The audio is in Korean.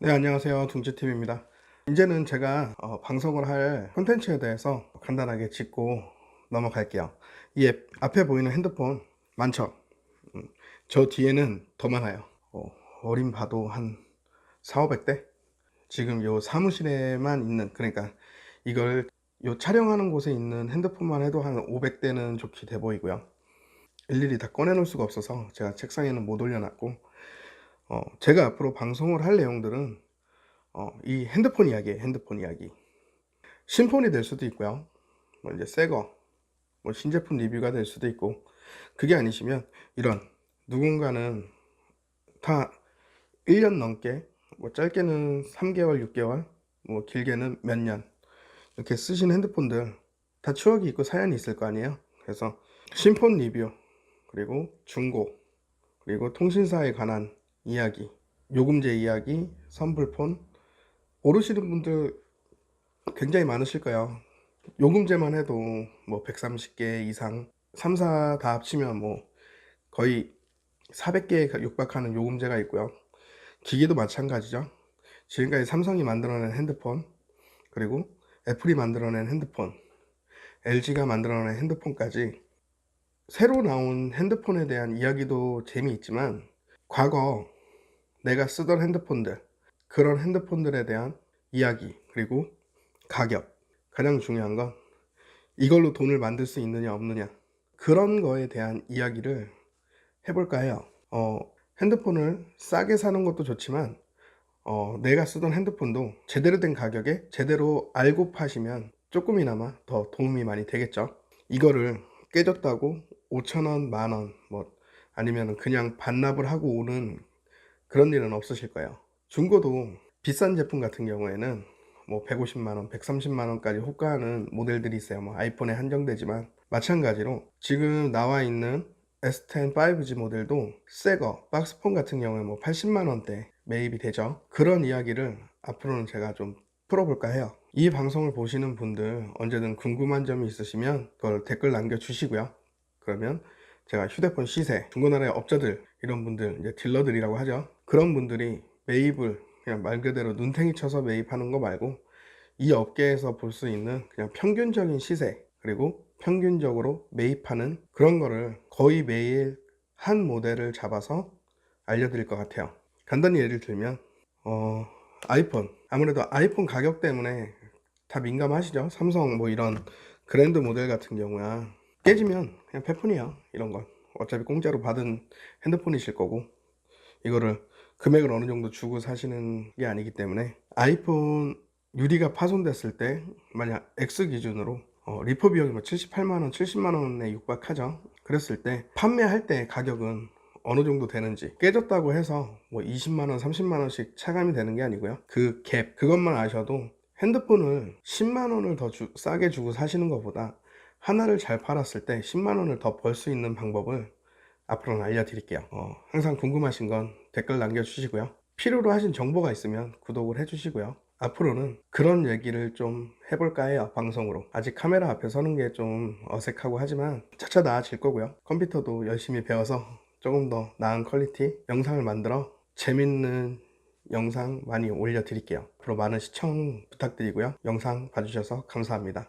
네, 안녕하세요. 둥지TV입니다. 이제는 제가 어, 방송을 할 콘텐츠에 대해서 간단하게 짚고 넘어갈게요. 이 앱, 앞에 보이는 핸드폰 많죠? 음, 저 뒤에는 더 많아요. 어, 어림 봐도 한 4, 500대? 지금 요 사무실에만 있는, 그러니까 이걸 요 촬영하는 곳에 있는 핸드폰만 해도 한 500대는 좋게 돼 보이고요. 일일이 다 꺼내놓을 수가 없어서 제가 책상에는 못 올려놨고 어, 제가 앞으로 방송을 할 내용들은 어, 이 핸드폰 이야기예요. 핸드폰 이야기. 신폰이 될 수도 있고요. 뭐 이제 새거, 뭐 신제품 리뷰가 될 수도 있고 그게 아니시면 이런 누군가는 다 1년 넘게 뭐 짧게는 3개월, 6개월, 뭐 길게는 몇 년 이렇게 쓰신 핸드폰들 다 추억이 있고 사연이 있을 거 아니에요. 그래서 신폰 리뷰 그리고 중고 그리고 통신사에 관한 이야기, 요금제 이야기, 선불폰 모르시는 분들 굉장히 많으실 거예요. 요금제만 해도 뭐 130개 이상, 3사 다 합치면 뭐 거의 400개에 육박하는 요금제가 있고요. 기계도 마찬가지죠. 지금까지 삼성이 만들어낸 핸드폰, 그리고 애플이 만들어낸 핸드폰, LG가 만들어낸 핸드폰까지 새로 나온 핸드폰에 대한 이야기도 재미있지만 과거 내가 쓰던 핸드폰들, 그런 핸드폰들에 대한 이야기, 그리고 가격. 가장 중요한 건 이걸로 돈을 만들 수 있느냐, 없느냐. 그런 거에 대한 이야기를 해볼까 해요. 어, 핸드폰을 싸게 사는 것도 좋지만, 어, 내가 쓰던 핸드폰도 제대로 된 가격에 제대로 알고 파시면 조금이나마 더 도움이 많이 되겠죠. 이거를 깨졌다고 5천원, 만원, 뭐, 아니면 그냥 반납을 하고 오는 그런 일은 없으실 거예요. 중고도 비싼 제품 같은 경우에는 뭐 150만원, 130만원까지 호가하는 모델들이 있어요. 뭐 아이폰에 한정되지만 마찬가지로 지금 나와 있는 S10 5G 모델도 새거 박스폰 같은 경우에 뭐 80만원대 매입이 되죠. 그런 이야기를 앞으로는 제가 좀 풀어볼까 해요. 이 방송을 보시는 분들 언제든 궁금한 점이 있으시면 그걸 댓글 남겨주시고요. 그러면 제가 휴대폰 시세, 중고나라의 업자들 이런 분들 이제 딜러들이라고 하죠. 그런 분들이 매입을 그냥 말 그대로 눈탱이 쳐서 매입하는 거 말고 이 업계에서 볼 수 있는 그냥 평균적인 시세 그리고 평균적으로 매입하는 그런 거를 거의 매일 한 모델을 잡아서 알려드릴 것 같아요. 간단히 예를 들면 어, 아이폰 아무래도 아이폰 가격 때문에 다 민감하시죠. 삼성 뭐 이런 그랜드 모델 같은 경우야 깨지면 그냥 페폰이야 이런 건 어차피 공짜로 받은 핸드폰이실 거고 이거를 금액을 어느 정도 주고 사시는 게 아니기 때문에 아이폰 유리가 파손됐을 때 만약 X 기준으로 어, 리퍼 비용이 뭐 78만원, 70만원에 육박하죠. 그랬을 때 판매할 때 가격은 어느 정도 되는지 깨졌다고 해서 뭐 20만원, 30만원씩 차감이 되는 게 아니고요. 그 갭, 그것만 아셔도 핸드폰을 10만원을 더 주, 싸게 주고 사시는 것보다 하나를 잘 팔았을 때 10만원을 더 벌 수 있는 방법을 앞으로는 알려드릴게요. 어, 항상 궁금하신 건 댓글 남겨주시고요. 필요로 하신 정보가 있으면 구독을 해주시고요. 앞으로는 그런 얘기를 좀 해볼까 해요, 방송으로. 아직 카메라 앞에 서는 게 좀 어색하고 하지만 차차 나아질 거고요. 컴퓨터도 열심히 배워서 조금 더 나은 퀄리티 영상을 만들어 재밌는 영상 많이 올려드릴게요. 앞으로 많은 시청 부탁드리고요. 영상 봐주셔서 감사합니다.